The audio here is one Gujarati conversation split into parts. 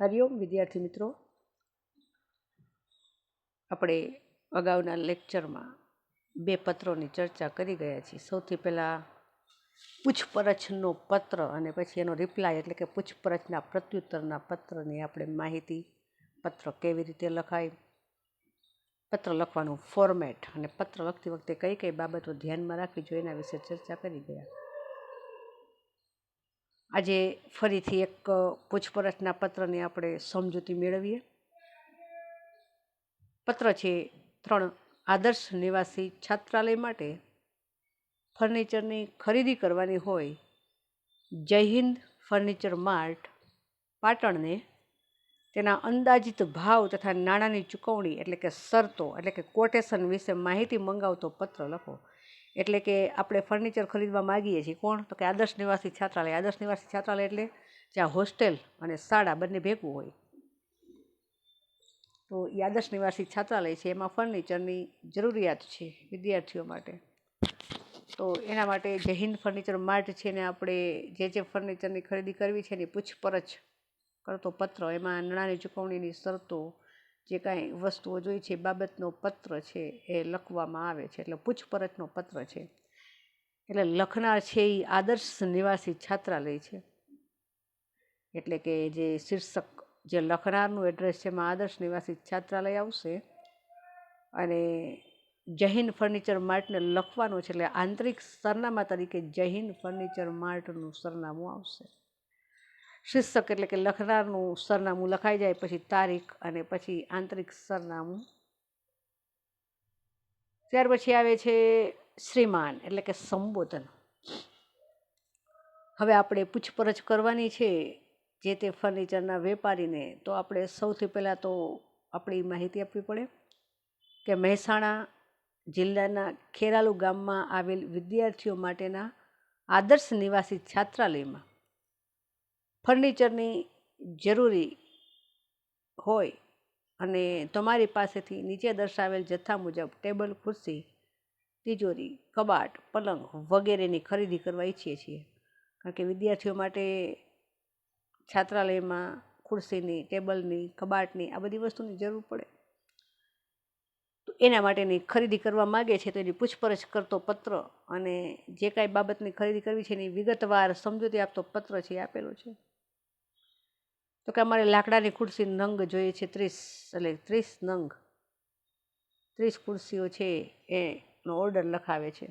હરિઓમ વિદ્યાર્થી મિત્રો. આપણે અગાઉના લેક્ચરમાં બે પત્રોની ચર્ચા કરી ગયા છીએ. સૌથી પહેલાં પૂછપરછનો પત્ર અને પછી એનો રિપ્લાય એટલે કે પૂછપરછના પ્રત્યુત્તરના પત્રની આપણે માહિતી, પત્ર કેવી રીતે લખાય, પત્ર લખવાનું ફોર્મેટ અને પત્ર લખતી વખતે કઈ કઈ બાબતો ધ્યાનમાં રાખવી જોઈએ એના વિશે ચર્ચા કરી ગયા. આજે ફરીથી એક પૂછપરછના પત્રની આપણે સમજૂતી મેળવીએ. પત્ર છે ત્રણ આદર્શ નિવાસી છાત્રાલય માટે ફર્નિચરની ખરીદી કરવાની હોય. જય હિન્દ ફર્નિચર માર્ટ, પાટણને તેના અંદાજિત ભાવ તથા નાણાંની ચૂકવણી એટલે કે શરતો એટલે કે કોટેશન વિશે માહિતી મંગાવતો પત્ર લખો. એટલે કે આપણે ફર્નિચર ખરીદવા માગીએ છીએ. કોણ? તો કે આદર્શ નિવાસી છાત્રાલય. આદર્શ નિવાસી છાત્રાલય એટલે જ્યાં હોસ્ટેલ અને શાળા બંને ભેગું હોય. તો એ આદર્શ નિવાસી છાત્રાલય છે. એમાં ફર્નિચરની જરૂરિયાત છે વિદ્યાર્થીઓ માટે. તો એના માટે જે હિન્દ ફર્નિચર માર્ટ છે ને આપણે જે જે ફર્નિચરની ખરીદી કરવી છે એની પૂછપરછ કરતો પત્ર, એમાં નાણાંની ચૂકવણીની શરતો જે કાંઈ વસ્તુઓ જોઈ છે બાબતનો પત્ર છે એ લખવામાં આવે છે, એટલે પૂછપરછનો પત્ર છે. એટલે લખનાર છે એ આદર્શ નિવાસી છાત્રાલય છે. એટલે કે જે શીર્ષક, જે લખનારનું એડ્રેસ છે, એમાં આદર્શ નિવાસી છાત્રાલય આવશે. અને જૈન ફર્નિચર માર્ટને લખવાનું છે, એટલે આંતરિક સરનામા તરીકે જહીન ફર્નિચર માર્ટનું સરનામું આવશે. શીર્ષક એટલે કે લખનારનું સરનામું લખાઈ જાય, પછી તારીખ અને પછી આંતરિક સરનામું. ત્યાર પછી આવે છે શ્રીમાન એટલે કે સંબોધન. હવે આપણે પૂછપરછ કરવાની છે જે તે ફર્નિચરના વેપારીને, તો આપણે સૌથી પહેલાં તો આપણી માહિતી આપવી પડે કે મહેસાણા જિલ્લાના ખેરાલુ ગામમાં આવેલ વિદ્યાર્થીઓ માટેના આદર્શ નિવાસી છાત્રાલયમાં ફર્નિચરની જરૂરી હોય અને તમારી પાસેથી નીચે દર્શાવેલ જથ્થા મુજબ ટેબલ, ખુરશી, તિજોરી, કબાટ, પલંગ વગેરેની ખરીદી કરવા ઈચ્છીએ છીએ. કારણ કે વિદ્યાર્થીઓ માટે છાત્રાલયમાં ખુરશીની, ટેબલની, કબાટની આ બધી વસ્તુની જરૂર પડે. તો એના માટેની ખરીદી કરવા માગે છે તો એની પૂછપરછ કરતો પત્ર અને જે કાંઈ બાબતની ખરીદી કરવી છે એની વિગતવાર સમજૂતી આપતો પત્ર છે એ આપેલો છે. તો કે અમારે લાકડાની ખુરશી નંગ જોઈએ છે, ત્રીસ, એટલે ત્રીસ નંગ. ત્રીસ ખુરશીઓ છે એનો ઓર્ડર લખાવે છે.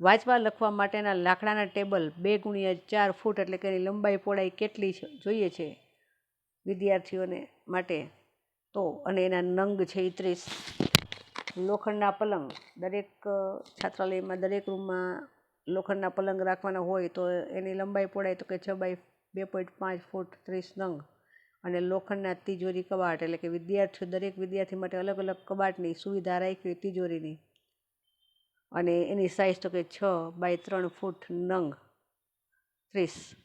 વાંચવા, લખવા માટેના લાકડાના ટેબલ બે ગુણ્યા ચાર ફૂટ, એટલે કે એની લંબાઈ, પહોળાઈ કેટલી જોઈએ છે વિદ્યાર્થીઓને માટે. તો અને એના નંગ છે એ ત્રીસ. લોખંડના પલંગ. દરેક છાત્રાલયમાં દરેક રૂમમાં લોખંડના પલંગ રાખવાના હોય તો એની લંબાઈ, પહોળાઈ તો કે છ બાય બે પોઈન્ટ પાંચ ફૂટ ત્રીસ નંગ. અને લોખંડના તિજોરી કબાટ, એટલે કે વિદ્યાર્થીઓ દરેક વિદ્યાર્થી માટે અલગ અલગ કબાટની સુવિધા રાખી તિજોરીની. અને એની સાઇઝ તો કે છ બાય ત્રણ ફૂટ નંગ ત્રીસ.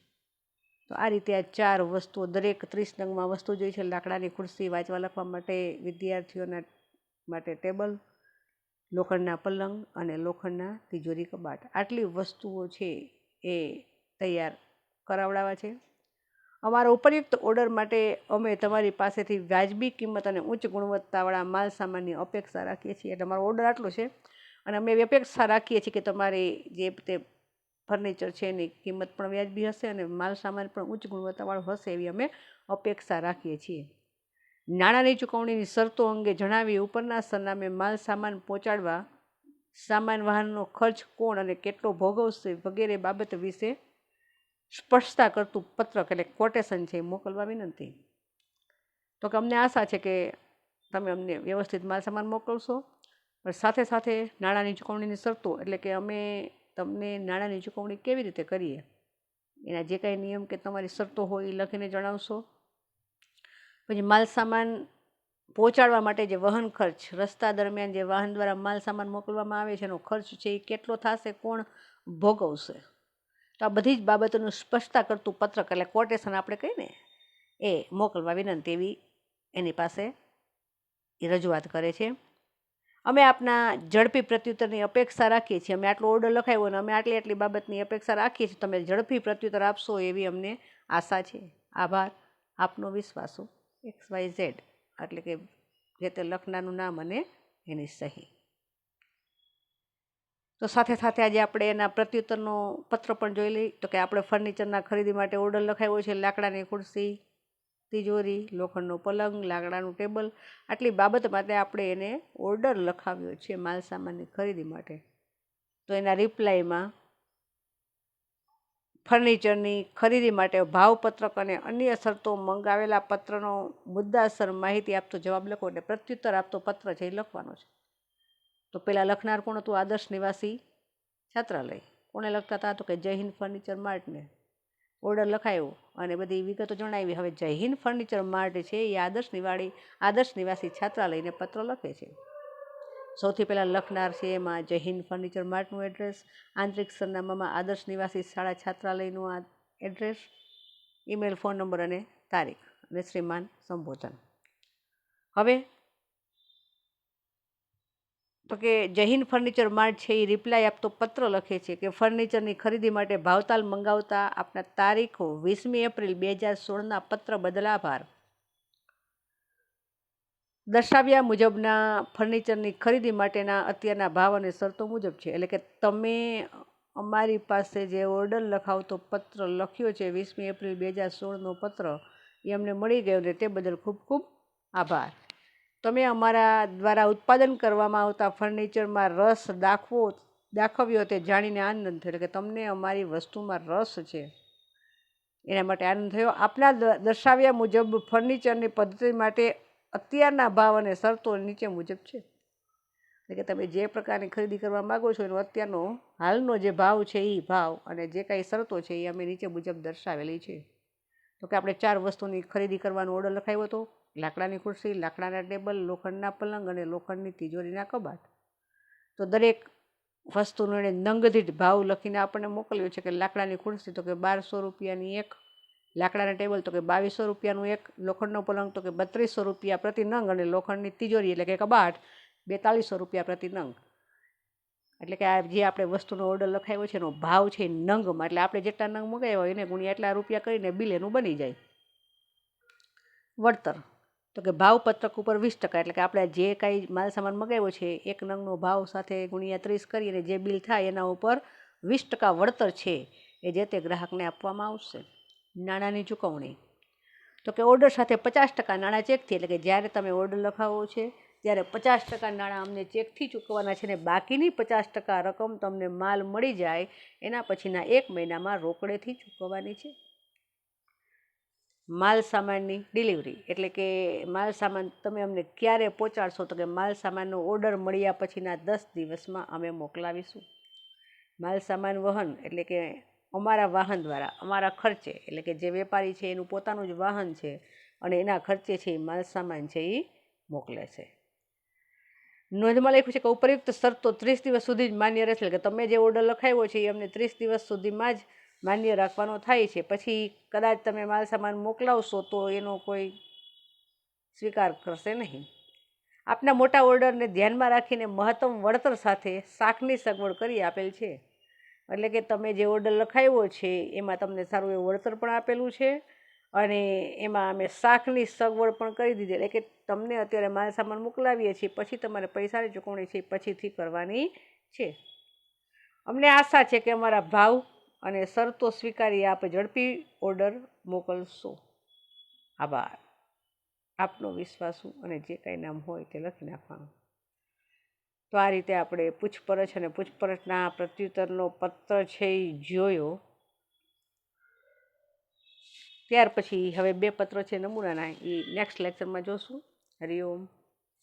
તો આ રીતે આ ચાર વસ્તુઓ, દરેક ત્રીસ નંગમાં વસ્તુ જોઈ છે, લાકડાની ખુરશી વાંચવા, લખવા માટે, વિદ્યાર્થીઓના માટે ટેબલ, લોખંડના પલંગ અને લોખંડના તિજોરી કબાટ. આટલી વસ્તુઓ છે એ તૈયાર કરાવડાવવા છે. અમારા ઉપરયુક્ત ઓર્ડર માટે અમે તમારી પાસેથી વ્યાજબી કિંમત અને ઉચ્ચ ગુણવત્તાવાળા માલ સામાનની અપેક્ષા રાખીએ છીએ. એટલે અમારો ઓર્ડર આટલો છે. અને અમે એવી અપેક્ષા રાખીએ છીએ કે તમારી જે તે ફર્નિચર છે એની કિંમત પણ વ્યાજબી હશે અને માલ સામાન પણ ઉચ્ચ ગુણવત્તાવાળો હશે એવી અમે અપેક્ષા રાખીએ છીએ. નાણાંની ચૂકવણીની શરતો અંગે જણાવી ઉપરના સરનામે માલ સામાન પહોંચાડવા, સામાન વાહનનો ખર્ચ, કોણ અને કેટલો ભોગવશે વગેરે બાબત વિશે સ્પષ્ટતા કરતું પત્રક એટલે કોટેશન છે એ મોકલવા વિનંતી. તો કે અમને આશા છે કે તમે અમને વ્યવસ્થિત માલ સામાન મોકલશો. સાથે સાથે નાણાંની ચૂકવણીની શરતો એટલે કે અમે તમને નાણાંની ચૂકવણી કેવી રીતે કરીએ? એના જે કાંઈ નિયમ કે તમારી શરતો હોય એ લખીને જણાવશો. પછી માલ સામાન પહોંચાડવા માટે જે વહન ખર્ચ, રસ્તા દરમિયાન જે વાહન દ્વારા માલ સામાન મોકલવામાં આવે છે એનો ખર્ચ છે એ કેટલો થશે, કોણ ભોગવશે? તો આ બધી જ બાબતોનું સ્પષ્ટતા કરતું પત્રક એટલે કોટેશન આપણે કહીને એ મોકલવા વિનંતી એવી એની પાસે એ રજૂઆત કરે છે. અમે આપના ઝડપી પ્રત્યુત્તરની અપેક્ષા રાખીએ છીએ, અમે આટલો ઓર્ડર લખાવ્યો અને અમે આટલી આટલી બાબતની અપેક્ષા રાખીએ છીએ, તમે ઝડપી પ્રત્યુત્તર આપશો એવી અમને આશા છે. આભાર. આપનો વિશ્વાસો. એક્સ વાય ઝેડ એટલે કે જે તે લખનારનું નામ અને એની સહી. તો સાથે સાથે આજે આપણે એના પ્રત્યુત્તરનો પત્ર પણ જોઈ લઈ તો કે આપણે ફર્નિચરના ખરીદી માટે ઓર્ડર લખાવ્યો છે, લાકડાની ખુરશી, તિજોરી, લોખંડનો પલંગ, લાકડાનું ટેબલ. આટલી બાબત માટે આપણે એને ઓર્ડર લખાવ્યો છે માલ સામાનની ખરીદી માટે. તો એના રિપ્લાયમાં ફર્નિચરની ખરીદી માટે ભાવપત્રક અને અન્ય શરતો મંગાવેલા પત્રનો મુદ્દાસર માહિતી આપતો જવાબ લખો એટલે પ્રત્યુત્તર આપતો પત્ર છે એ લખવાનો છે. તો પહેલાં લખનાર કોણ હતું? આદર્શ નિવાસી છાત્રાલય. કોણે લખતા હતા? તો કે જય હિન્દ ફર્નિચર માર્ટને ઓર્ડર લખાયો અને બધી વિગતો જણાવી. હવે જય હિન્દ ફર્નિચર માર્ટ છે, એ આદર્શ નિવાળી આદર્શ નિવાસી છાત્રાલયને પત્ર લખે છે. સૌથી પહેલાં લખનાર છે એમાં જય હિન્દ ફર્નિચર માર્ટનું એડ્રેસ, આંતરિક સરનામામાં આદર્શ નિવાસી શાળા છાત્રાલયનું આ એડ્રેસ, ઈમેલ, ફોન નંબર અને તારીખ અને શ્રીમાન સંબોધન. હવે તો કે જહીન ફર્નિચર માર્ટ છે એ રિપ્લાય આપતો પત્ર લખે છે કે ફર્નિચરની ખરીદી માટે ભાવતાલ મંગાવતા આપના તારીખો વીસમી એપ્રિલ બે હજાર સોળના પત્ર બદલ આભાર. દર્શાવ્યા મુજબના ફર્નિચરની ખરીદી માટેના અત્યારના ભાવ અને શરતો મુજબ છે. એટલે કે તમે અમારી પાસે જે ઓર્ડર લખાવતો પત્ર લખ્યો છે વીસમી એપ્રિલ બે હજાર સોળનો પત્ર. એ અમને મળી ગયો ને તે બદલ ખૂબ ખૂબ આભાર. તમે અમારા દ્વારા ઉત્પાદન કરવામાં આવતા ફર્નિચરમાં રસ દાખવો, દાખવ્યો તે જાણીને આનંદ થયો. કે તમને અમારી વસ્તુમાં રસ છે. એના માટે આનંદ થયો. આપના દર્શાવ્યા મુજબ ફર્નિચરની પદ્ધતિ માટે અત્યારના ભાવ અને શરતો નીચે મુજબ છે. એટલે કે તમે જે પ્રકારની ખરીદી કરવા માગો છો એનો અત્યારનો હાલનો જે ભાવ છે એ ભાવ અને જે કાંઈ શરતો છે એ અમે નીચે મુજબ દર્શાવેલી છે. તો કે આપણે ચાર વસ્તુની ખરીદી કરવાનો ઓર્ડર લખાવ્યો હતો. લાકડાની ખુરશી, લાકડાના ટેબલ, લોખંડના પલંગ અને લોખંડની તિજોરીના કબાટ. તો દરેક વસ્તુનો એણે નંગદીઠ ભાવ લખીને આપણને મોકલ્યો છે કે લાકડાની ખુરશી તો કે બારસો રૂપિયાની એક, લાકડાના ટેબલ તો કે બાવીસો રૂપિયાનું એક, લોખંડનો પલંગ તો કે બત્રીસો રૂપિયા પ્રતિ નંગ અને લોખંડની તિજોરી એટલે કે કબાટ બેતાળીસો રૂપિયા પ્રતિ નંગ. એટલે કે આ જે આપણે વસ્તુનો ઓર્ડર લખાવ્યો છે એનો ભાવ છે નંગમાં, એટલે આપણે જેટલા નંગ મગાવ્યા હોય એને ગુણ્યા એટલા રૂપિયા કરીને બિલ એનું બની જાય. વળતર. તો કે ભાવપત્રક ઉપર વીસ ટકા, એટલે કે આપણે જે કાંઈ માલ સામાન મગાવ્યો છે, એક નંગનો ભાવ સાથે ગુણ્યા ત્રીસ કરીને જે બિલ થાય એના ઉપર વીસ ટકા વળતર છે, એ જે તે ગ્રાહકને આપવામાં આવશે. નાણાંની ચૂકવણી. તો કે ઓર્ડર સાથે પચાસ ટકા નાણાં ચેકથી એટલે કે જ્યારે તમે ઓર્ડર લખાવો છે ત્યારે પચાસ ટકા નાણાં અમને ચેકથી ચૂકવવાના છે ને બાકીની પચાસ ટકા રકમ તમને માલ મળી જાય, એના પછીના એક મહિનામાં રોકડેથી ચૂકવવાની છે. માલ સામાનની ડિલિવરી, એટલે કે માલ સામાન તમે અમને ક્યારે પહોંચાડશો તો કે માલ સામાનનો ઓર્ડર મળ્યા પછીના દસ દિવસમાં અમે મોકલાવીશું. માલ સામાન વહન, એટલે કે અમારા વાહન દ્વારા, અમારા ખર્ચે, એટલે કે જે વેપારી છે એનું પોતાનું જ વાહન છે અને એના ખર્ચે છે એ માલ સામાન છે એ મોકલે છે. નોંધમાં લખ્યું છે કે ઉપયુક્ત શરતો ત્રીસ દિવસ સુધી જ માન્ય રહેશે. કે તમે જે ઓર્ડર લખાવ્યો છે એ અમને ત્રીસ દિવસ સુધીમાં જ માન્ય રાખવાનો થાય છે. પછી કદાચ તમે માલ સામાન મોકલાવશો તો એનો કોઈ સ્વીકાર કરશે નહીં. આપના મોટા ઓર્ડરને ધ્યાનમાં રાખીને મહત્તમ વળતર સાથે શાકની સગવડ કરી આપેલ છે. એટલે કે તમે જે ઓર્ડર લખાવ્યો છે એમાં તમને સારું એવું વળતર પણ આપેલું છે. અને એમાં અમે શાકની સગવડ પણ કરી દીધી. એટલે કે તમને અત્યારે માલ સામાન મોકલાવીએ છીએ, પછી તમારે પૈસાની ચૂકવણી છે પછીથી કરવાની છે. અમને આશા છે કે અમારા ભાવ અને શરતો સ્વીકારી આપ. ઝડપી ઓર્ડર મોકલશો. આભાર. આપનો વિશ્વાસું અને જે કાંઈ નામ હોય તે લખી નાખવાનું. તો આ રીતે આપણે પૂછપરછ અને પૂછપરછના પ્રત્યુત્તરનો પત્ર છે એ જોયો. ત્યાર પછી હવે બે પત્રો છે નમૂનાના એ નેક્સ્ટ લેક્ચરમાં જોશું. હરિઓમ